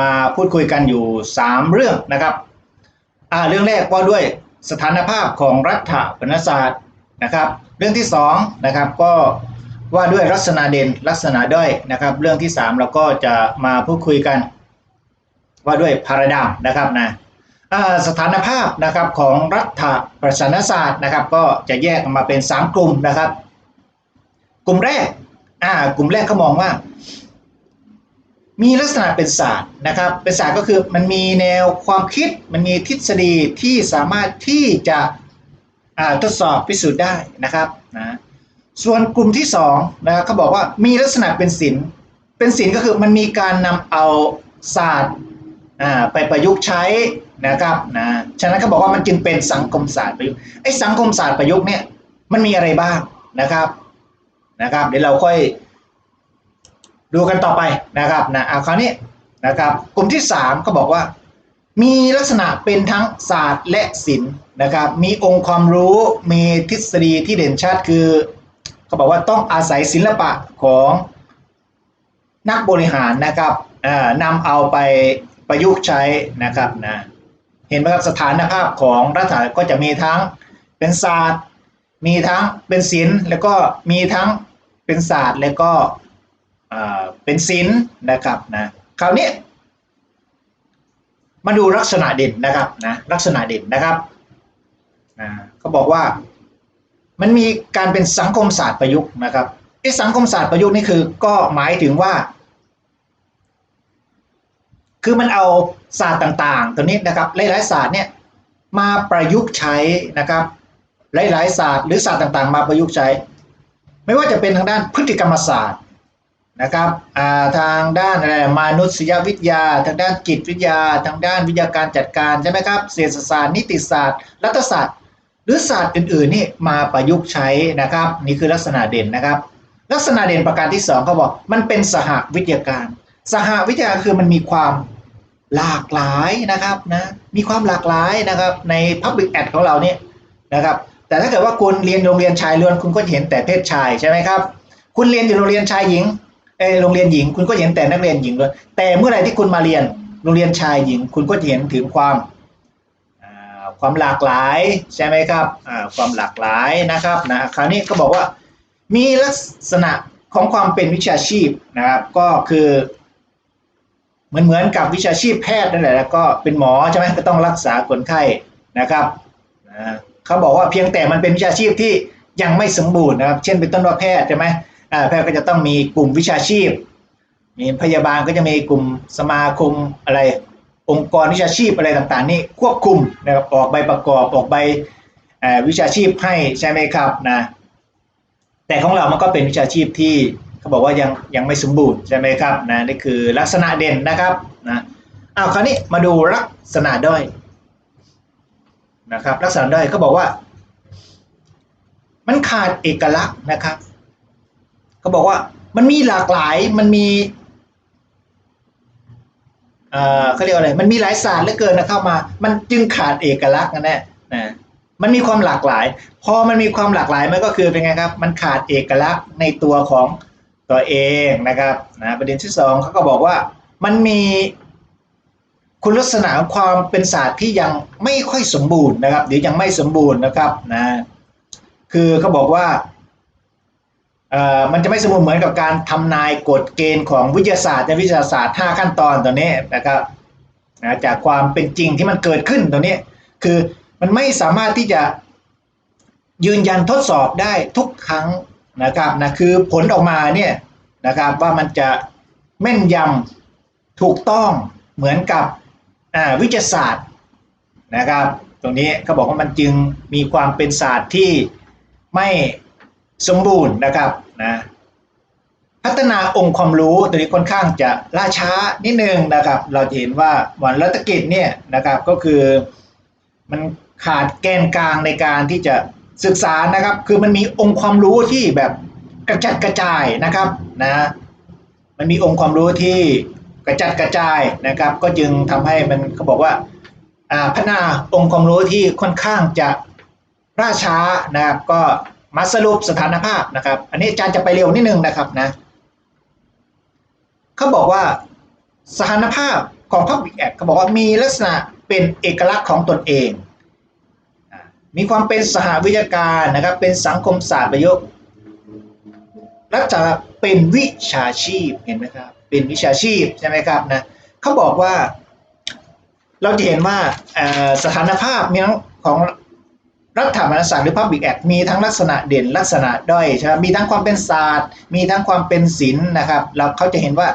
มาพูดคุยกันอยู่ 3 เรื่องนะครับเรื่องแรกว่าด้วยสถานภาพของรัฐปนศาสตร์นะครับ เรื่องที่2นะครับก็ว่าด้วยลักษณะเด่นลักษณะด้อยนะครับ เรื่องที่ 3 เราก็จะมาพูดคุยกัน ว่าด้วยพาราดามนะครับนะสถานภาพนะครับของรัฐประศาสนศาสตร์นะครับ ก็จะแยกมาเป็น 3 กลุ่มนะครับ กลุ่มแรกกลุ่มแรกเขามองว่า มีลักษณะเป็นศาสตร์นะครับ เป็นศาสตร์ก็คือมันมีแนวความคิดมันมีทฤษฎีที่สามารถที่จะทดสอบพิสูจน์ได้นะครับนะส่วนกลุ่มที่สองนะเขาบอกว่ามีลักษณะเป็นศิลป์เป็นศิลป์ก็คือมันมีการนำเอาศาสตร์ไปประยุกต์ใช้นะครับนะฉะนั้นเขาบอกว่ามันจึงเป็นสังคมศาสตร์ประยุกต์ไอ้สังคมศาสตร์ประยุกต์เนี่ยมันมีอะไรบ้างนะครับนะครับ เดี๋ยวเราค่อย ดูกันต่อไปนะครับนะเอาคราวนี้นะครับกลุ่มที่ 3 ก็บอกว่า มีลักษณะเป็นทั้งศาสตร์และศิลป์นะครับมีองค์ความรู้มีทฤษฎีที่เด่นชัดคือเขาบอกว่าต้องอาศัยศิลปะของนักบริหารนะครับอ่านำเอาไปประยุกต์ใช้นะครับนะเห็นไหมครับสถานภาพของรัฐก็จะมีทั้งเป็นศาสตร์ มีทั้งเป็นศิลป์แล้วก็มีทั้งเป็นศาสตร์แล้วก็ เป็นศิลป์นะครับนะคราวนี้มาดูลักษณะเด่นนะครับนะลักษณะเด่นนะครับนะเขาบอกว่ามันมีการเป็นสังคมศาสตร์ประยุกต์นะครับไอ้สังคมศาสตร์ประยุกต์นี่คือก็หมายถึงว่า คือมันเอาศาสตร์ต่างๆ ตัวนี้นะครับหลายๆศาสตร์เนี่ยมาประยุกต์ใช้นะครับหลายๆศาสตร์หรือศาสตร์ต่างๆ มาประยุกต์ใช้ ไม่ว่าจะเป็นทางด้านพฤติกรรมศาสตร์ นะครับทางด้านอะไรมนุษยวิทยา ทางด้านจิตวิทยา ทางด้านวิทยาการจัดการใช่ไหมครับเศรษฐศาสตร์นิติศาสตร์ รัฐศาสตร์ หรือศาสตร์อื่นๆนี่มาประยุกต์ใช้นะครับ นี่คือลักษณะเด่นนะครับ ลักษณะเด่นประการที่สองเขาบอกมันเป็นสหวิทยาการ สหวิทยาคือมันมีความหลากหลายนะครับนะมีความหลากหลายนะครับใน Public Ad ของเราเนี่ยนะครับแต่ถ้าเกิดว่าคุณเรียนโรงเรียนชายล้วนคุณก็เห็นแต่เพศชายใช่ไหมครับคุณเรียนอยู่โรงเรียนชายหญิง โรงเรียนหญิง คุณก็เห็นแต่นักเรียนหญิงเลยแต่เมื่อไหร่ที่คุณมาเรียนโรงเรียนชายหญิง คุณก็จะเห็นถึงความความหลากหลายใช่ไหมครับความหลากหลายนะครับนะคราวนี้ก็บอกว่ามีลักษณะของความเป็นวิชาชีพนะครับก็คือเหมือนเหมือนกับวิชาชีพแพทย์นั่นแหละแล้วก็เป็นหมอใช่ไหมก็ต้องรักษาคนไข้นะครับนะเขาบอกว่าเพียงแต่มันเป็นวิชาชีพที่ยังไม่สมบูรณ์นะครับ เช่นเป็นต้นว่าแพทย์ใช่ไหม แพทย์ก็จะต้องมีกลุ่มวิชาชีพ มีพยาบาลก็จะมีกลุ่มสมาคมอะไร องค์กรวิชาชีพอะไรต่างๆ นี่ควบคุมนะครับออกใบประกอบออกใบวิชาชีพให้ใช่ไหมครับนะแต่ของเรามันก็เป็นวิชาชีพที่เขาบอกว่ายังยังไม่สมบูรณ์ใช่ไหมครับนะนี่คือลักษณะเด่นนะครับนะเอาคราวนี้มาดูลักษณะด้อยนะครับลักษณะด้อยเขาบอกว่า มันขาดเอกลักษณ์นะครับ เขาบอกว่ามันมีหลากหลายมันมีเอ่อเขาเรียกอะไร มันมีหลายศาสตร์เหลือเกินนะเข้ามา มันจึงขาดเอกลักษณ์กันแน่นะมันมีความหลากหลาย พอมันมีความหลากหลายมันก็คือเป็นไงครับ มันขาดเอกลักษณ์ในตัวของตัวเองนะครับนะประเด็นที่สองเขาก็บอกว่ามันมีคุณลักษณะความเป็นศาสตร์ที่ยังไม่ค่อยสมบูรณ์นะครับหรือยังไม่สมบูรณ์นะครับนะคือเขาบอกว่า มันจะไม่สมบูรณ์เหมือนกับการทำนายกฎเกณฑ์ของวิทยาศาสตร์ในวิทยาศาสตร์ 5 ขั้นตอนตัวนี้นะครับจากความเป็นจริงที่มันเกิดขึ้นตัวนี้ คือมันไม่สามารถที่จะยืนยันทดสอบได้ทุกครั้งนะครับนะคือผลออกมาเนี่ยนะครับว่ามันจะแม่นยำถูกต้องเหมือนกับวิทยาศาสตร์นะครับ ตรงนี้เขาบอกว่ามันจึงมีความเป็นศาสตร์ที่ไม่ สมบูรณ์นะครับนะพัฒนาองค์ความรู้ตัวนี้ค่อนข้างจะล่าช้านิดนึงนะครับ เราเห็นว่าวันรัฐกิจเนี่ยนะครับก็คือมันขาดแกนกลางในการที่จะศึกษานะครับ คือมันมีองค์ความรู้ที่แบบกระจัดกระจายนะครับนะมันมีองค์ความรู้ที่กระจัดกระจายนะครับ ก็จึงทำให้มันเขาบอกว่าพัฒนาองค์ความรู้ที่ค่อนข้างจะล่าช้านะครับก็ มาสรุปสถานภาพนะครับ อันนี้อาจารย์จะไปเร็วนิดนึงนะครับนะเขาบอกว่าสถานภาพของ Public Act เขาบอกว่ามีลักษณะเป็นเอกลักษณ์ของตนเอง มีความเป็นสหวิทยาการนะครับ เป็นสังคมศาสตร์ประยุกต์ลักษณะเป็นวิชาชีพเห็นไหมครับ เป็นวิชาชีพใช่ไหมครับนะเขาบอกว่าเราจะเห็นว่าสถานภาพมีทั้งของ รัฐธรรมนูญศาสตร์หรือ Public Act มีทั้งลักษณะเด่นลักษณะด้อยใช่ไหมมีทั้งความเป็นศาสตร์ มีทั้งความเป็นศิลป์นะครับเราเขาจะเห็นว่า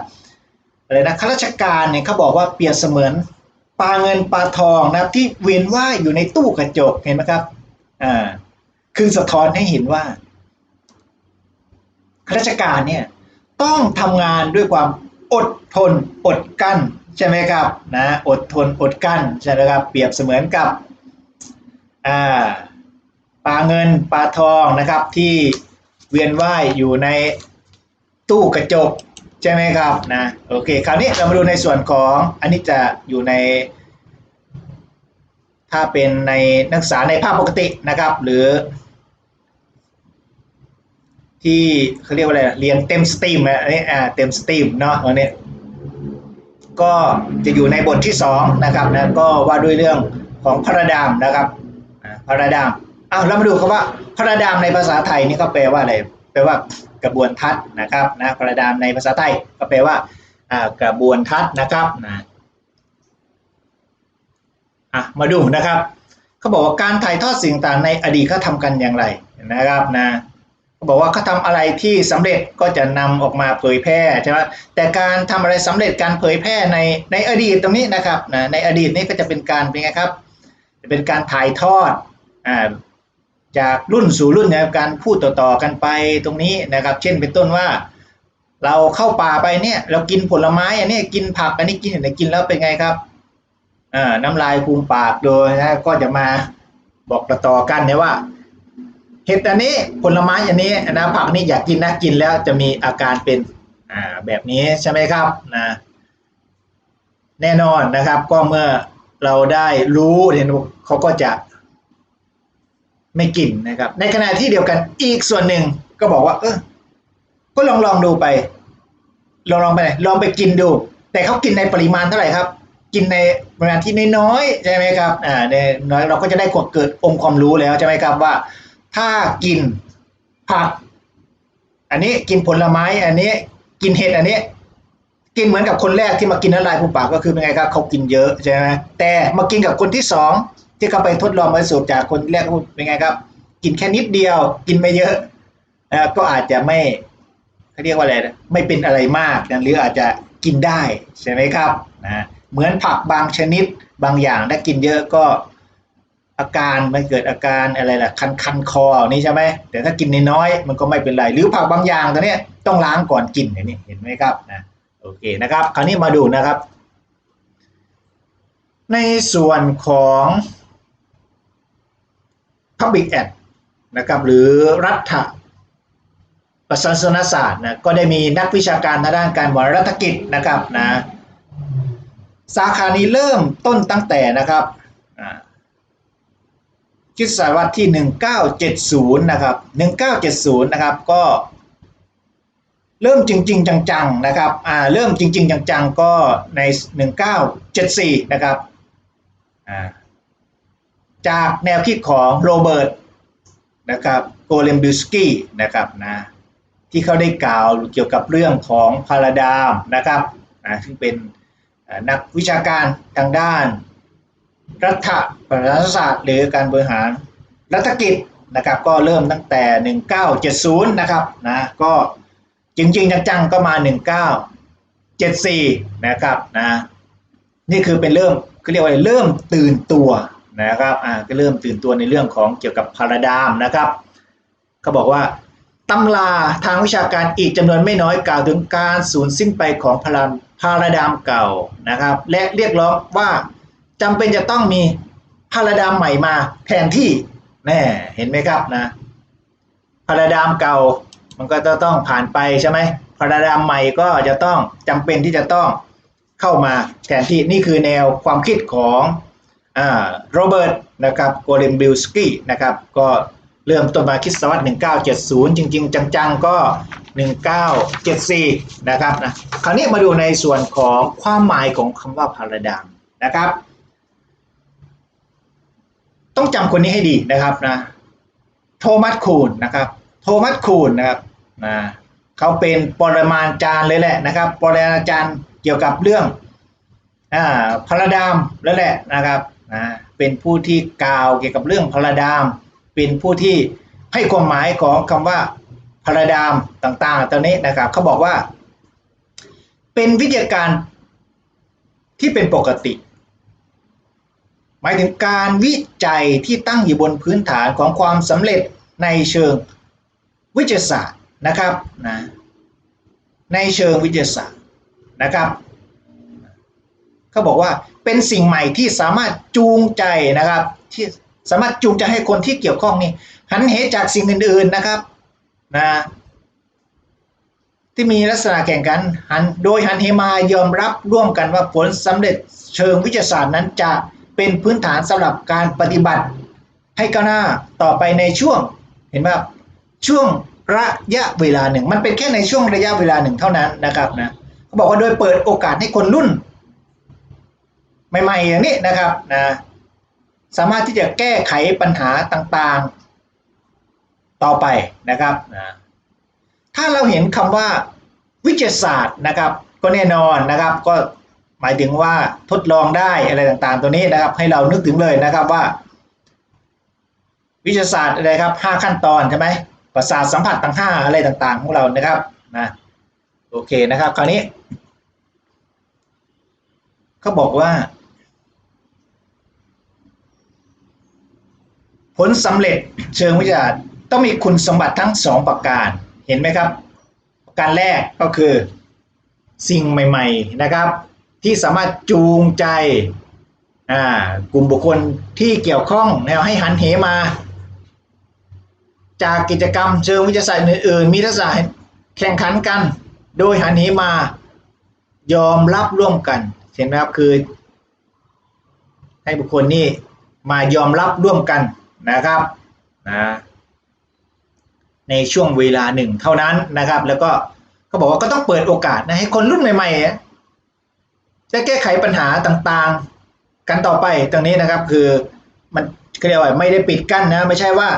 อะไรนะข้าราชการเนี่ยเขาบอกว่าเปรียบเสมือนปลาเงินปลาทองนะครับที่เวียนว่ายอยู่ในตู้กระจกเห็นไหมครับอ่าคือสะท้อนให้เห็นว่าข้าราชการเนี่ยต้องทำงานด้วยความอดทนอดกั้นใช่ไหมครับนะอดทนอดกั้นใช่ไหมครับเปรียบเสมือนกับอ่า ปลาเงินปลาทองนะครับที่เวียนว่ายอยู่ในตู้กระจกใช่ไหมครับนะโอเคคราวนี้เรามาดูในส่วนของอันนี้จะอยู่ใน ถ้าเป็นในนักศึกษาในภาพปกตินะครับ หรือ ที่เขาเรียกว่าอะไรเรียนเต็มสตรีมอันนี้อ่าเต็มสตรีมเนาะอันนี้ก็จะอยู่ในบทที่2นะครับนะก็ว่าด้วยเรื่องของพระดามนะครับพระดาม อ้าวเรามาดูคำว่า พระดามในภาษาไทยนี่ก็แปลว่าอะไรแปลว่ากระบวนทัศน์นะครับนะพระดามในภาษาไทยก็แปลว่ากระบวนทัศน์นะครับนะอะมาดูนะครับเขาบอกว่าการถ่ายทอดสิ่งต่างในอดีตเขาทำกันอย่างไรนะครับนะเขาบอกว่าเขาทำอะไรที่สำเร็จก็จะนำออกมาเผยแพร่ใช่ไหมแต่การทำอะไรสำเร็จการเผยแพร่ในในอดีตตรงนี้นะครับนะในอดีตนี้ก็จะเป็นการเป็นไงครับ จะเป็นการถ่ายทอดอ่า จากรุ่นสู่รุ่นนะครับการพูดต่อๆกันไปตรงนี้นะครับ เช่นเป็นต้นว่า เราเข้าป่าไปเนี่ย เรากินผลไม้อันนี้กินผักอันนี้กินอะไรกินแล้วเป็นไงครับอ่าน้ำลายฟูมปากโดยนะก็จะมาบอกต่อๆกันเนี่ยว่าเห็ดอันนี้ผลไม้อันนี้นะผักนี่อยากกินนะกินแล้วจะมีอาการเป็นอ่าแบบนี้ใช่ไหมครับนะแน่นอนนะครับ ก็เมื่อเราได้รู้เนี่ยเขาก็จะ ไม่กินนะครับ ในขณะที่เดียวกันอีกส่วนหนึ่งก็บอกว่า เออก็ลองลองดูไป ลองลองไปลองไปกินดู แต่เขากินในปริมาณเท่าไหร่ครับ กินในปริมาณที่น้อยๆใช่ไหมครับอ่าในน้อยเราก็จะได้เกิดองค์ความรู้แล้วใช่ไหมครับว่า ถ้ากินผัก อันนี้กินผลไม้ อันนี้กินเห็ดอันนี้กินเหมือนกับคนแรกที่มากินน้ำลายผู้ปากก็คือเป็นไงครับเขากินเยอะใช่ไหมแต่มากินกับคนที่สอง ที่เขาไปทดลองมาสูบจากคนแรกเป็นไงครับ กินแค่นิดเดียว กินไม่เยอะนะก็อาจจะไม่เขาเรียกว่าอะไรนะไม่เป็นอะไรมากนะหรืออาจจะกินได้ใช่ไหมครับนะเหมือนผักบางชนิดบางอย่างถ้ากินเยอะก็อาการมันเกิดอาการอะไรล่ะคันคันคอนี่ใช่ไหมแต่ถ้ากินนน้อยมันก็ไม่เป็นไร หรือผักบางอย่างตัวเนี้ยต้องล้างก่อนกินอย่างนี้เห็นไหมครับนะโอเคนะครับ คราวนี้มาดูนะครับ ในส่วนของ Public Act นะครับหรือรัฐประศาสนศาสตร์นะก็ได้มีนักวิชาการทางด้านการบริหารรัฐกิจนะครับนะสาขานี้เริ่มต้นตั้งแต่นะครับคิดศตวรรษที่ 1970 นะครับ 1970 นะครับก็เริ่มจริง ๆ จังๆนะครับอ่าเริ่มจริง ๆ จังๆ ก็ใน 1974 นะครับอ่า จากแนวคิดของโรเบิร์ตนะครับโกเลมบิสกี้นะครับนะที่เขาได้กล่าวเกี่ยวกับเรื่องของพาราดามนะครับนะซึ่งเป็นนักวิชาการทางด้าน รัฐประศาสตร์ หรือการบริหารรัฐกิจนะครับก็เริ่มตั้งแต่ 1970 นะครับนะก็จริงๆ จังๆ ก็มา 1974 นะครับนะนี่คือเป็นเริ่มเขาเรียกว่าเริ่มตื่นตัว นะครับอ่าก็เริ่มตื่นตัวในเรื่องของเกี่ยวกับพาราดามนะครับเขาบอกว่าตำราทางวิชาการอีกจำนวนไม่น้อยกล่าวถึงการสูญสิ้นไปของพาราพาราดามเก่านะครับ และเรียกร้องว่าจำเป็นจะต้องมีพาราดามใหม่มาแทนที่แน่เห็นไหมครับนะพาราดามเก่ามันก็จะต้องผ่านไปใช่ไหมพาราดามใหม่ก็จะต้องจำเป็นที่จะต้องเข้ามาแทนที่นี่คือแนวความคิดของ โรเบิร์ตนะครับโกเลมบิลสกี้นะครับก็เริ่มต้นมาคิดศตวรรษ1970 จริง ๆ จัง ๆ ก็ 1974 นะครับนะคราวนี้มาดูในส่วนของความหมายของคำว่าพาราดามนะครับ ต้องจำคนนี้ให้ดีนะครับนะโทมัสคูนนะครับโทมัสคูนนะครับนะเขาเป็นปรมาจารย์เลยแหละนะครับปรมาจารย์เกี่ยวกับเรื่องอ่าพาราดามแล้วแหละนะครับ นะเป็นผู้ที่กล่าวเกี่ยวกับเรื่องพราดาม เป็นผู้ที่ให้ความหมายของคำว่าพราดามต่างๆ ตอนนี้นะครับเขาบอกว่า เป็นวิทยาการที่เป็นปกติ หมายถึงการวิจัยที่ตั้งอยู่บนพื้นฐานของความสำเร็จในเชิงวิทยาศาสตร์นะครับนะในเชิงวิทยาศาสตร์นะครับเขาบอกว่า เป็นสิ่งใหม่ที่สามารถจูงใจนะครับ ที่สามารถจูงใจให้คนที่เกี่ยวข้องนี่หันเหจากสิ่งอื่น ๆนะครับนะที่มีลักษณะแข่งกันหันโดยหันเหมายอมรับร่วมกันว่าผลสำเร็จเชิงวิทยาศาสตร์นั้นจะเป็นพื้นฐานสำหรับการปฏิบัติ ให้ก้าวหน้าต่อไปในช่วงเห็นไหมครับช่วงระยะเวลาหนึ่ง มันเป็นแค่ในช่วงระยะเวลาหนึ่งเท่านั้นนะครับนะเขาบอกว่าโดยเปิดโอกาสให้คนรุ่น ใหม่ๆอย่างนี้นะครับนะสามารถที่จะแก้ไขปัญหาต่างๆต่อไปนะครับนะถ้าเราเห็นคำว่าวิทยาศาสตร์นะครับ ก็แน่นอนนะครับก็หมายถึงว่าทดลองได้อะไรต่างๆ ตัวนี้นะครับ ให้เรานึกถึงเลยนะครับว่า วิทยาศาสตร์อะไรครับห้าขั้นตอนใช่ไหมประสาทสัมผัสต่างห้าอะไรต่างๆ ของเรานะครับนะโอเคนะครับ คราวนี้เขาบอกว่า ผลสำเร็จเชิงวิทยาศาสตร์ต้องมีคุณสมบัติทั้งสองประการ เห็นไหมครับ ประการแรกก็คือสิ่งใหม่ ๆนะครับ ที่สามารถจูงใจกลุ่มบุคคลที่เกี่ยวข้องแนวให้หันเหมา จากกิจกรรมเชิงวิทยาศาสตร์อื่นๆ มีทักษะแข่งขันกัน โดยหันเหมายอมรับร่วมกันเห็นไหมครับคือ ให้บุคคลนี้มายอมรับร่วมกัน นะครับนะในช่วงเวลาหนึ่งเท่านั้นนะครับ แล้วก็เขาบอกว่าก็ต้องเปิดโอกาสนะให้คนรุ่นใหม่ๆจะแก้ไขปัญหาต่างๆ กันต่อไปตรงนี้นะครับ คือมันเรียกว่าไม่ได้ปิดกั้นนะ ไม่ใช่ว่า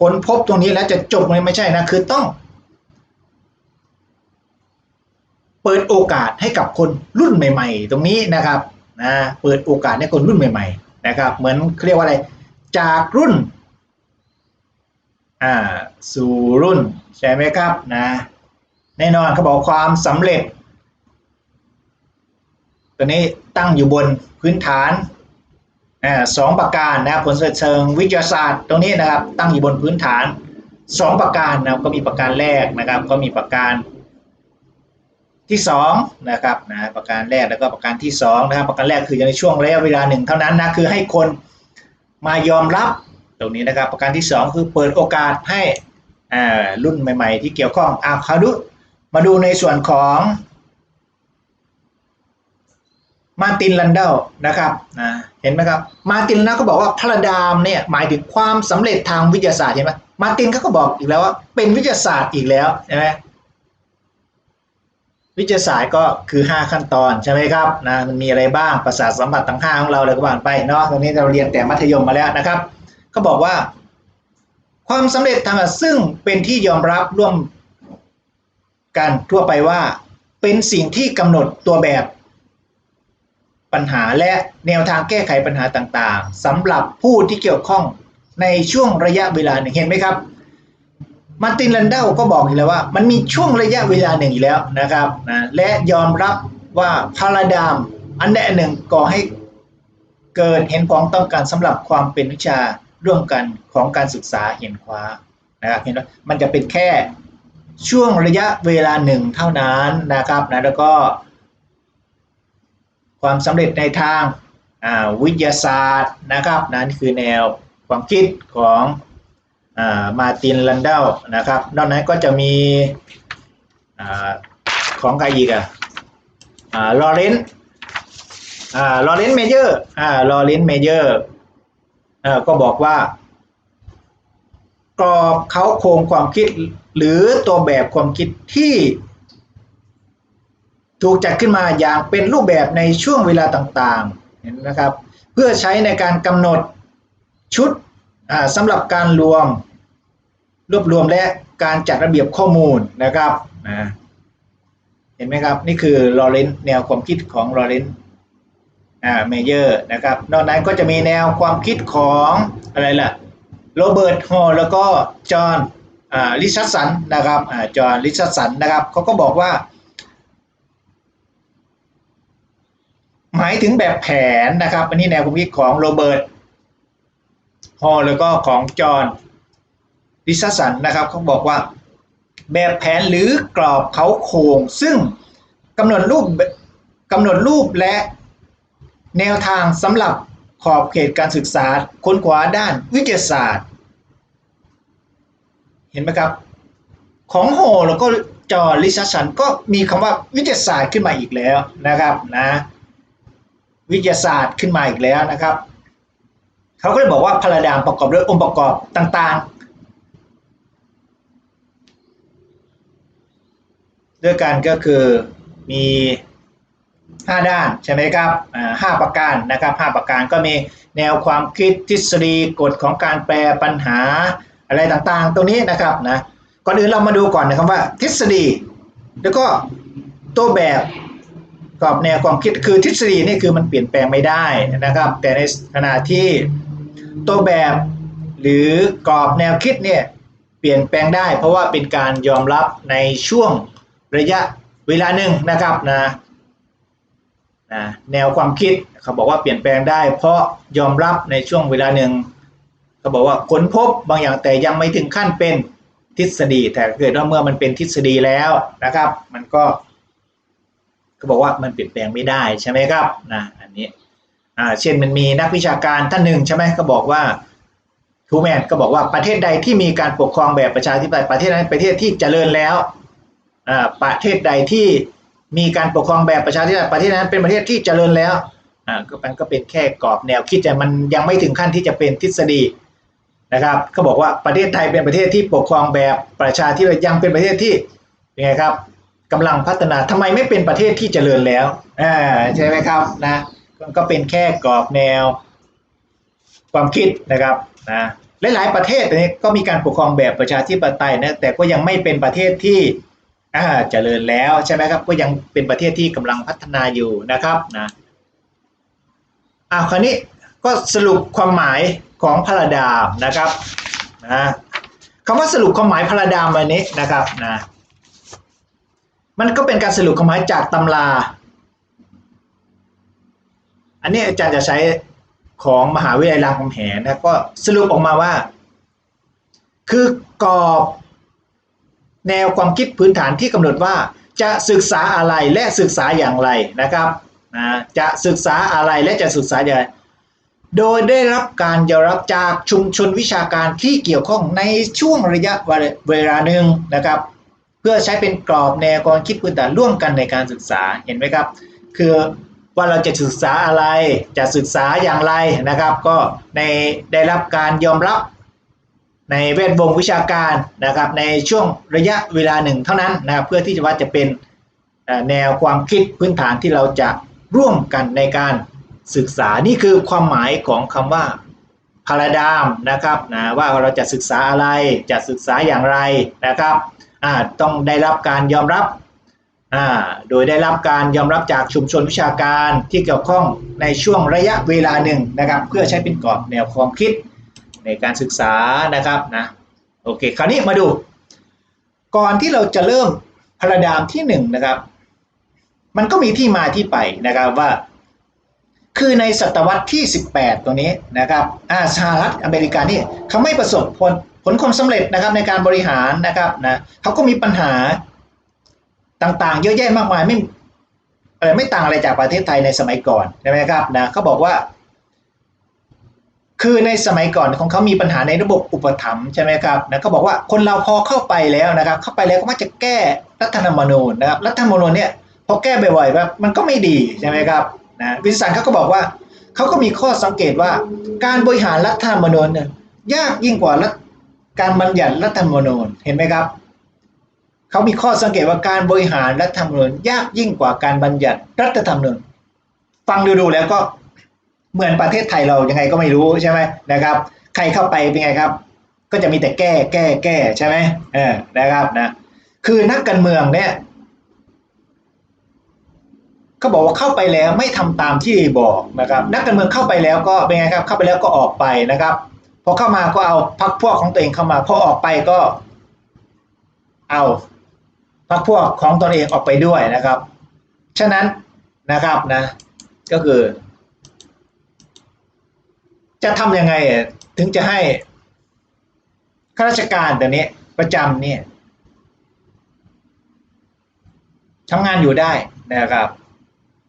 ค้นพบตรงนี้แล้วจะจบเลยไม่ใช่นะ คือต้อง เปิดโอกาสให้กับคนรุ่นใหม่ ๆ ตรงนี้นะครับนะเปิดโอกาสให้คนรุ่นใหม่ ๆ นะครับ เหมือนเรียกว่าอะไร จากรุ่น อ่าสู่รุ่นใช่ไหมครับนะแน่นอนเขาบอกความสำเร็จ ตัวนี้ตั้งอยู่บนพื้นฐานอ่าสองประการนะครับผลเชิงวิทยาศาสตร์ตรงนี้นะครับตั้งอยู่บนพื้นฐานสองประการนะก็มีประการแรกนะครับ ก็มีประการที่สองนะครับนะประการแรกแล้วก็ประการที่สองนะครับประการแรกคือในช่วงระยะเวลาหนึ่งเท่านั้นนะคือให้คนมายอมรับ ตรงนี้นะครับ ประการที่ 2 คือเปิดโอกาสให้รุ่นใหม่ ๆ ที่เกี่ยวข้องอ่าคาดูมาดูในส่วนของมาตินลันเดลนะครับนะเห็นไหมครับ มาตินนะก็บอกว่าพระดามเนี่ยหมายถึงความสำเร็จทางวิทยาศาสตร์เห็นไหมมาตินเขาก็บอกอีกแล้วว่าเป็นวิทยาศาสตร์อีกแล้วใช่ไหมวิทยาศาสตร์ก็คือ 5 ขั้นตอนใช่ไหมครับนะมันมีอะไรบ้างประสาทสัมผัสต่างๆของเราเลยก็ผ่านไปเนาะตรงนี้เราเรียนแต่มัธยมมาแล้วนะครับ เขาบอกว่า ความสำเร็จทางซึ่งเป็นที่ยอมรับร่วมกันทั่วไปว่า เป็นสิ่งที่กำหนดตัวแบบปัญหาและแนวทางแก้ไขปัญหาต่างๆสำหรับผู้ที่เกี่ยวข้องในช่วงระยะเวลาหนึ่งเห็นไหมครับ มาร์ตินลันเดลก็บอกอีกแล้วว่า มันมีช่วงระยะเวลาหนึ่งอีกแล้วนะครับนะและยอมรับว่าพาราดามอันใดอันหนึ่งก่อให้เกิดเห็นความต้องการสำหรับความเป็นวิชา ร่วมกันของการศึกษาเห็นคว้านะครับเห็นว่ามันจะเป็นแค่ช่วงระยะเวลาหนึ่งเท่านั้นนะครับนะแล้วก็ความสำเร็จในทางวิทยาศาสตร์นะครับนั่นคือแนวความคิดของมาตินลันเดลนะครับนอกนั้นก็จะมีอของใครอีกอะลอเรนลอเรนเมเยอร์ลอเรนเมเยอร์ ก็บอกว่ากรอบเขาโครงความคิดหรือตัวแบบความคิดที่ ถูกจัดขึ้นมาอย่างเป็นรูปแบบในช่วงเวลาต่างๆเห็นนะครับ เพื่อใช้ในการกำหนดชุดสำหรับการรวมรวบรวมและการจัดระเบียบข้อมูลนะครับนะเห็นไหมครับ นี่คือลอเรนแนวความคิดของลอเรน เมเยอร์นะครับ นอกนั้นก็จะมีแนวความคิดของอะไรล่ะโรเบิร์ตฮอลแล้วก็จอห์นอ่าริชาร์ดสันนะครับอ่าจอห์นริชาร์ดสันนะครับเขาก็บอกว่า หมายถึงแบบแผนนะครับ อันนี้แนวความคิดของโรเบิร์ตฮอลแล้วก็ของจอห์นริชาร์ดสันนะครับเขาบอกว่า แบบแผนหรือกรอบเขาโครง ซึ่งกำหนดรูปกำหนดรูปและ แนวทางสำหรับขอบเขตการศึกษาค้นคว้าด้านวิทยาศาสตร์ เห็นไหมครับ ของโฮแล้วก็จอห์นริชาสันก็มีคำว่าวิทยาศาสตร์ขึ้นมาอีกแล้วนะครับนะวิทยาศาสตร์ขึ้นมาอีกแล้วนะครับ เขาก็เลยบอกว่าพาราดามประกอบด้วยองค์ประกอบต่างๆ ด้วยกันก็คือมี 5 ด้านใช่ไหมครับห้าประการนะครับ5ประการก็มีแนวความคิดทฤษฎีกฎของการแปลปัญหาอะไรต่างๆ ตรงนี้นะครับนะก่อนอื่นเรามาดูก่อนนะครับว่าทฤษฎี แล้วก็ตัวแบบกรอบแนวความคิดคือทฤษฎีนี่คือมันเปลี่ยนแปลงไม่ได้นะครับ แต่ในขณะที่ตัวแบบหรือกรอบแนวคิดเนี่ยเปลี่ยนแปลงได้ เพราะว่าเป็นการยอมรับในช่วงระยะเวลาหนึ่งนะครับนะ นะแนวความคิดเขาบอกว่าเปลี่ยนแปลงได้ เพราะยอมรับในช่วงเวลาหนึ่งเขาบอกว่าค้นพบบางอย่างแต่ยังไม่ถึงขั้นเป็นทฤษฎีแต่เกิดว่าเมื่อมันเป็นทฤษฎีแล้วนะครับ มันก็เขาบอกว่ามันเปลี่ยนแปลงไม่ได้ใช่ไหมครับนะอันนี้อ่าเช่นมันมีนักวิชาการท่านหนึ่งใช่ไหมก็บอกว่าทูแมนก็บอกว่าประเทศใดที่มีการปกครองแบบประชาธิปไตยประเทศนั้นประเทศที่เจริญแล้วอ่าประเทศใดที่ มีการปกครองแบบประชาธิปไตยประเทศนั้นเป็นประเทศที่เจริญแล้วอ่าก็มันก็เป็นแค่กรอบแนวคิดแต่มันยังไม่ถึงขั้นที่จะเป็นทฤษฎีนะครับเขาบอกว่าประเทศไทยเป็นประเทศที่ปกครองแบบประชาธิปไตยยังเป็นประเทศที่ยังไงครับกำลังพัฒนาทำไมไม่เป็นประเทศที่เจริญแล้วอ่าใช่ไหมครับนะมันก็เป็นแค่กรอบแนวความคิดนะครับนะหลายๆประเทศนี่ยก็มีการปกครองแบบประชาธิปไตยนะแต่ก็ยังไม่เป็นประเทศที่ อ่าเจริญแล้วใช่ไหมครับ ก็ยังเป็นประเทศที่กำลังพัฒนาอยู่นะครับนะอ้าวคราวนี้ก็สรุปความหมายของพราดามนะครับนะคำว่าสรุปความหมายพราดามอันนี้นะครับนะมันก็เป็นการสรุปความหมายจากตำรา อันนี้อาจารย์จะใช้ของมหาวิทยาลัยรามคำแหงนะก็สรุปออกมาว่า คือกรอบ แนวความคิดพื้นฐานที่กำหนดว่า จะศึกษาอะไรและศึกษาอย่างไรนะครับนะจะศึกษาอะไรและจะศึกษาอย่างไรโดยได้รับการยอมรับจากชุมชนวิชาการที่เกี่ยวข้องในช่วงระยะเวลาหนึ่งนะครับ เพื่อใช้เป็นกรอบแนวความคิดพื้นฐานร่วมกันในการศึกษาเห็นไหมครับ คือว่าเราจะศึกษาอะไรจะศึกษาอย่างไรนะครับ ก็ในได้รับการยอมรับ ในแวดวงวิชาการนะครับในช่วงระยะเวลาหนึ่งเท่านั้นนะครับเพื่อที่จะว่าจะเป็นแนวความคิดพื้นฐานที่เราจะร่วมกันในการศึกษานี่คือความหมายของคำว่าพาราดามนะครับนะว่าเราจะศึกษาอะไรจะศึกษาอย่างไรนะครับต้องได้รับการยอมรับโดยได้รับการยอมรับจากชุมชนวิชาการที่เกี่ยวข้องในช่วงระยะเวลาหนึ่งนะครับ เพื่อใช้เป็นกรอบแนวความคิด ในการศึกษานะครับนะโอเคคราวนี้มาดู ก่อนที่เราจะเริ่มพราดามที่หนึ่งนะครับ มันก็มีที่มาที่ไปนะครับว่า คือในศตวรรษที่ 18ตรงนี้นะครับอาสหรัฐอเมริกานี่เขาไม่ประสบผลผลความสำเร็จนะครับในการบริหารนะครับนะเขาก็มีปัญหาต่างๆ เยอะแยะมากมายไม่เออไม่ต่างอะไรจากประเทศไทยในสมัยก่อนใช่ไหมครับนะเขาบอกว่า คือในสมัยก่อนของเขามีปัญหาในระบบอุปถัมภ์ใช่ไหมครับนะเขาบอกว่าคนเราพอเข้าไปแล้วนะครับ เข้าไปแล้วก็มักจะแก้รัฐธรรมนูญนะครับ รัฐธรรมนูญเนี่ยพอแก้บ่อยๆแบบมันก็ไม่ดีใช่ไหมครับนะวิสันเขาก็บอกว่าเขาก็มีข้อสังเกตว่า การบริหารรัฐธรรมนูญเนี่ยยากยิ่งกว่าการบัญญัติรัฐธรรมนูญเห็นไหมครับเขามีข้อสังเกตว่าการบริหารรัฐธรรมนูญยากยิ่งกว่าการบัญญัติรัฐธรรมนูญฟังดูๆแล้วก็ เหมือนประเทศไทยเรายังไงก็ไม่รู้ใช่ไหมนะครับ ใครเข้าไปเป็นไงครับ ก็จะมีแต่แก้แก้แก้ใช่ไหมเออนะครับนะคือนักการเมืองเนี่ยเขาบอกว่าเข้าไปแล้วไม่ทำตามที่บอกนะครับ นักการเมืองเข้าไปแล้วก็เป็นไงครับ เข้าไปแล้วก็ออกไปนะครับพอเข้ามาก็เอาพรรคพวกของตัวเองเข้ามาพอออกไปก็ เอาพรรคพวกของตนเองออกไปด้วยนะครับ ฉะนั้นนะครับนะ ก็คือ จะทำยังไงถึงจะให้ข้าราชการตัวนี้ประจำเนี่ยทำงานอยู่ได้นะครับ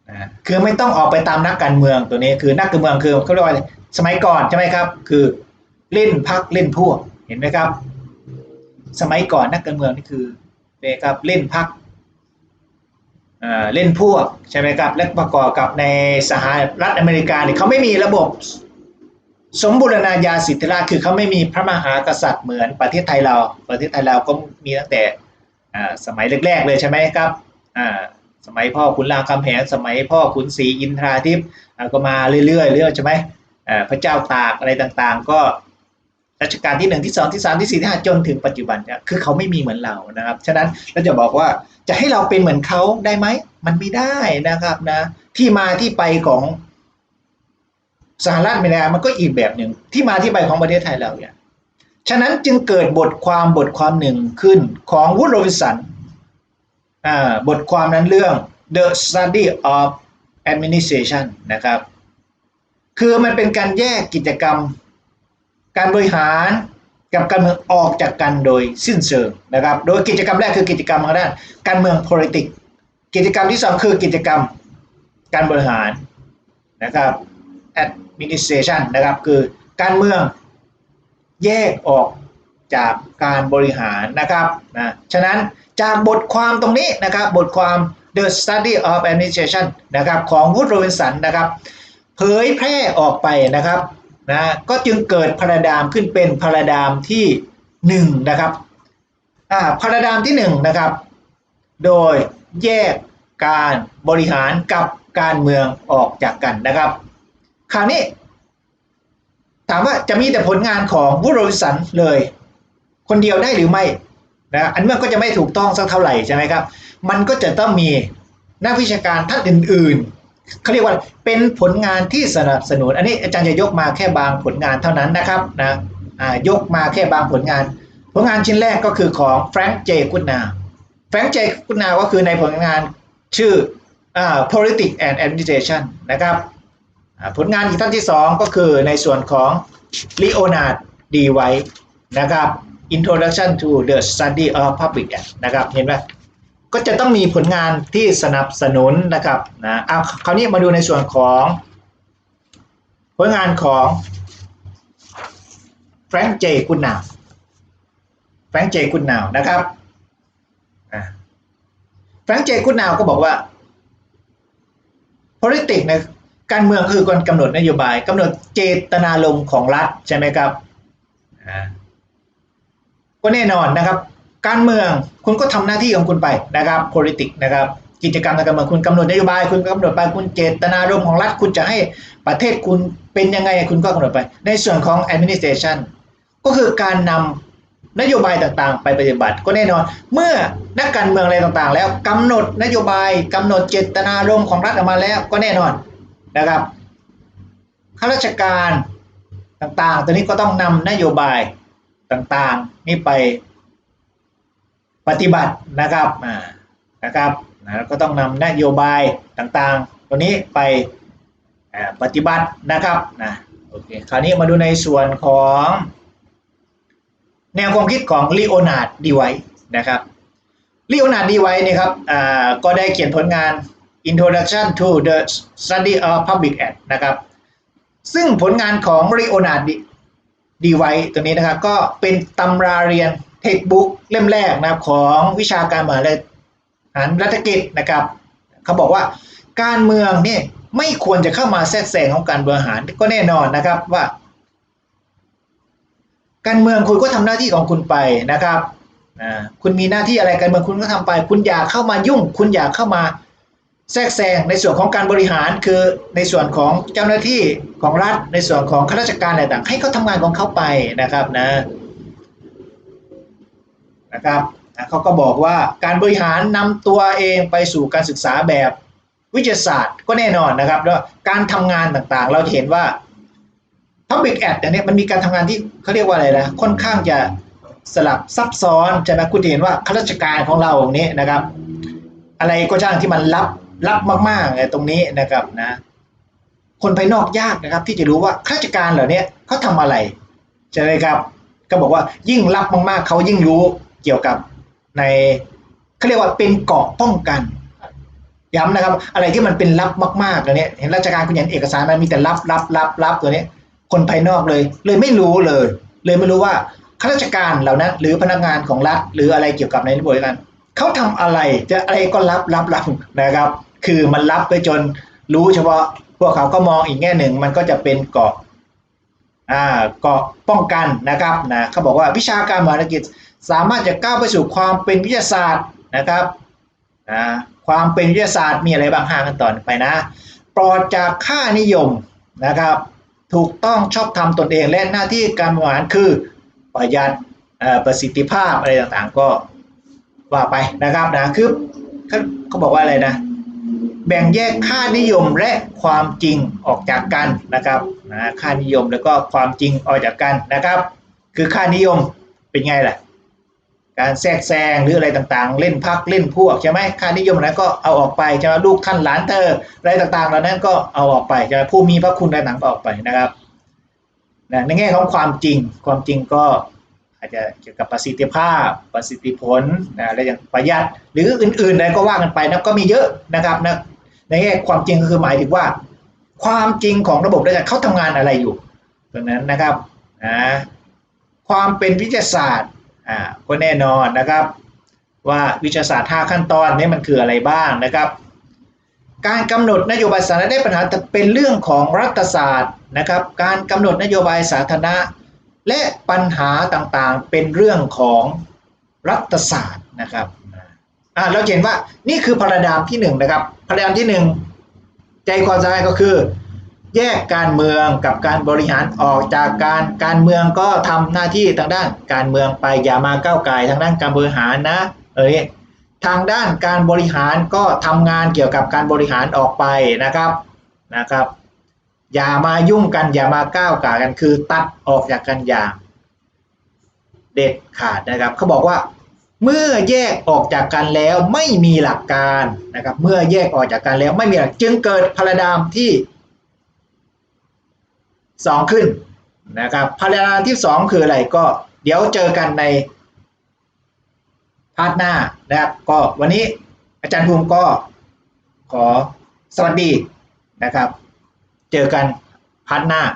นะคือไม่ต้องออกไปตามนักการเมืองตัวนี้คือนักการเมืองคือเขาเรียกว่าสมัยก่อนใช่ไหมครับ คือเล่นพักเล่นพวกเห็นไหมครับ สมัยก่อนนักการเมืองนี่คือเป็นครับเล่นพักเล่นพวกใช่ไหมครับและประกอบกับในสหรัฐอเมริกาเนี่ยเขาไม่มีระบบ สมบูรณาญาสิทธิราชคือเขาไม่มีพระมหากษัตริย์เหมือนประเทศไทยเรา ประเทศไทยเราก็มีตั้งแต่สมัยแรกๆเลยใช่ไหมครับสมัยพ่อขุนรามคำแหงสมัยพ่อขุนศรีอินทราทิพย์ก็มาเรื่อยๆเรื่อยใช่ไหมพระเจ้าตากอะไรต่างๆ ก็รัชกาลที่หนึ่งที่สองที่สามที่สี่ที่ห้าจนถึงปัจจุบันเนี่ยคือเขาไม่มีเหมือนเรานะครับฉะนั้นเราจะบอกว่าจะให้เราเป็นเหมือนเขาได้ไหมมันไม่ได้นะครับนะที่มาที่ไปของ สหรัฐอเมริกามันก็อีกแบบหนึ่งที่มาที่ไปของประเทศไทยเราเนี่ยฉะนั้นจึงเกิดบทความบทความหนึ่งขึ้นของวูดโรบิสันบทความนั้นเรื่อง The Study of Administration นะครับ คือมันเป็นการแยกกิจกรรม การบริหารกับการเมืองออกจากกันโดยสิ้นเชิงนะครับ โดยกิจกรรมแรกคือกิจกรรมทางด้านการเมือง politics กิจกรรมที่สองคือกิจกรรมการบริหารนะครับ administration นะครับ คือการเมืองแยกออกจากการบริหารนะครับนะฉะนั้นจากบทความตรงนี้นะครับ บทความ The Study of Administration นะครับของ Wood Robinson นะครับ เผยแพร่ออกไปนะครับนะก็จึงเกิดพาราดามขึ้นเป็นพาราดามที่1นะครับอ่าพาราดามที่1นะครับ โดยแยกการบริหารกับการเมืองออกจากกันนะครับ คราวนี้ ถามว่าจะมีแต่ผลงานของวูดโรบิสันเลย คนเดียวได้หรือไม่นะอันนี้มันก็จะไม่ถูกต้องสักเท่าไหร่ใช่ไหมครับ มันก็จะต้องมีนักวิชาการท่านอื่นๆเขาเรียกว่าเป็นผลงานที่สนับสนุน อันนี้อาจารย์จะยกมาแค่บางผลงานเท่านั้นนะครับนะยกมาแค่บางผลงาน ผลงานชิ้นแรกก็คือของแฟรงค์เจกุนาแฟรงค์เจกุนนาก็คือในผลงานชื่อ politics and administration นะครับ ผลงานอีกท่านที่ 2 ก็คือในส่วนของ Leonard D. White นะครับ Introduction to the Study of Public นะครับเห็นไหมก็จะต้องมีผลงานที่สนับสนุนนะครับนะเอาคราวนี้มาดูในส่วนของผลงานของแฟรงค์เจกุนนาวแฟรงค์เจกุนนาวนะครับแฟรงค์เจกุนนาวก็บอกว่า politics ใน การเมืองคือการกำหนดนโยบายกำหนดเจตนารมณ์ของรัฐใช่ไหมครับก็แน่นอนนะครับ การเมืองคุณก็ทำหน้าที่ของคุณไปนะครับ politics นะครับ กิจกรรมทางการเมืองคุณกำหนดนโยบาย คุณกำหนดไปคุณเจตนารมณ์ของรัฐคุณจะให้ประเทศคุณเป็นยังไงคุณก็กำหนดไป ในส่วนของ administration ก็คือการนำนโยบายต่างๆ ไปปฏิบัติ ก็แน่นอน เมื่อนักการเมืองอะไรต่างๆ แล้วกำหนดนโยบายกำหนดเจตนารมณ์ของรัฐออกมาแล้ว ก็แน่นอน นะครับข้าราชการต่างๆตัวนี้ก็ต้องนำนโยบายต่างๆ นี่ไปปฏิบัตินะครับนะครับนะก็ต้องนำนโยบายต่างๆ ตัวนี้ไปปฏิบัตินะครับนะโอเคคราวนี้มาดูในส่วนของแนวความคิดของลีโอนาร์ดดีไวนะครับลีโอนาร์ดดีไวนี่ครับก็ได้เขียนผลงาน Introduction to the Study of Public Ad นะครับ ซึ่งผลงานของ Leonard D. White ตัวนี้นะครับก็เป็นตำราเรียนเทคบุ๊กเล่มแรกนะครับของวิชาการมหาวิทยาลัยรัฐกิจนะครับเขาบอกว่าการเมืองเนี่ยไม่ควรจะเข้ามาแทรกแซงของการบริหารก็แน่นอนนะครับว่า การเมืองคุณก็ทำหน้าที่ของคุณไปนะครับอ่าคุณมีหน้าที่อะไรการเมืองคุณก็ทำไป คุณอย่าเข้ามายุ่ง คุณอย่าเข้ามา แทรกแซงในส่วนของการบริหารคือในส่วนของเจ้าหน้าที่ของรัฐในส่วนของข้าราชการอะไรต่างให้เขาทำงานของเขาไปนะครับนะนะครับอะเขาก็บอกว่าการบริหารนำตัวเองไปสู่การศึกษาแบบวิทยาศาสตร์ก็แน่นอนนะครับแล้วการทำงานต่างๆ เราจะเห็นว่า Public Ad อันเนี้ยมันมีการทำงานที่เขาเรียกว่าอะไรนะค่อนข้างจะสลับซับซ้อนใช่ไหมคุณเห็นว่าข้าราชการของเราตรงนี้นะครับ อะไรก็ช่างที่มันลับ ลับมากๆไอ้ตรงนี้นะครับนะ คนภายนอกยากนะครับ ที่จะรู้ว่าข้าราชการเหล่านี้เขาทำอะไรใช่ไหมครับ ก็บอกว่ายิ่งลับมากๆเขายิ่งรู้เกี่ยวกับในเขาเรียกว่าเป็นเกาะป้องกันย้ำนะครับ อะไรที่มันเป็นลับมากๆตัวเนี้ยเห็นราชการคุณเห็นเอกสารมันมีแต่ลับลับลับลับตัวเนี้ยคนภายนอกเลย เลยไม่รู้เลย เลยไม่รู้ว่าข้าราชการเหล่านั้นหรือพนักงานของรัฐหรืออะไรเกี่ยวกับในบบราชการเขาทำอะไรจะอะไรก็ลับลับลับนะครับ คือมันลับไปจนรู้เฉพาะพวกเขาก็มองอีกแง่หนึ่ง มันก็จะเป็นเกาะอ่าเกาะป้องกันนะครับนะเขาบอกว่าวิชาการมหากิจสามารถจะก้าวไปสู่ความเป็นวิทยาศาสตร์นะครับนะความเป็นวิทยาศาสตร์มีอะไรบ้างห้าขั้นตอนไปนะ ปลอดจากค่านิยมนะครับ ถูกต้องชอบทำตนเองและหน้าที่การบริหารคือประหยัดประสิทธิภาพอะไรต่างๆก็ว่าไปนะครับนะคือเขเขาบอกว่าอะไรนะ แบ่งแยกค่านิยมและความจริงออกจากกันนะครับนะค่านิยมแล้วก็ความจริงออกจากกันนะครับ คือค่านิยมเป็นไงล่ะ การแทรกแซงหรืออะไรต่างๆ เล่นพักเล่นพวกใช่ไหมค่านิยมนั้นก็เอาออกไปใช่ไหมลูกท่านหลานเธออะไรต่างๆเหล่านั้นก็เอาออกไปใช่ไหมผู้มีพระคุณอะไรต่างก็ออกไปนะครับนะในแง่ของความจริงความจริงก็ อาจจะเกี่ยวกับประสิทธิภาพ ประสิทธิผลนะอะไรอย่างประหยัดหรืออื่นๆอะก็ว่ากันไปนะก็มีเยอะนะครับนะในแง่ความจริงก็คือหมายถึงว่า ความจริงของระบบราชการเขาทำงานอะไรอยู่ตรงนั้นนะครับนะความเป็นวิทยาศาสตร์อ่าก็แน่นอนนะครับ ว่าวิทยาศาสตร์ 5 ขั้นตอนนี้มันคืออะไรบ้างนะครับ การกำหนดนโยบายสาธารณะได้ปัญหาเป็นเรื่องของรัฐศาสตร์นะครับ การกำหนดนโยบายสาธารณะ และปัญหาต่างๆเป็นเรื่องของรัฐศาสตร์นะครับอ่าเราเห็นว่านี่คือพาราดามที่หนึ่งนะครับพาราดามที่หนึ่งใจความสำคัญก็คือ แยกการเมืองกับการบริหารออกจากการการเมืองก็ทำหน้าที่ทางด้านการเมืองไปอย่ามาก้าวไก่ทางด้านการบริหารนะเอ้ยทางด้านการบริหารก็ทำงานเกี่ยวกับการบริหารออกไปนะครับนะครับ อย่ามายุ่งกันอย่ามาก้าวก่ากันคือตัดออกจากกันอย่างเด็ดขาดนะครับเขาบอกว่าเมื่อแยกออกจากกันแล้วไม่มีหลักการนะครับ เมื่อแยกออกจากกันแล้วไม่มีหลักจึงเกิดพารดามที่สองขึ้นนะครับพารดามที่สองคืออะไรก็เดี๋ยวเจอกันในพาร์ทหน้านะครับก็วันนี้อาจารย์ภูมิก็ขอสวัสดีนะครับ เจอกันพาร์ทหน้า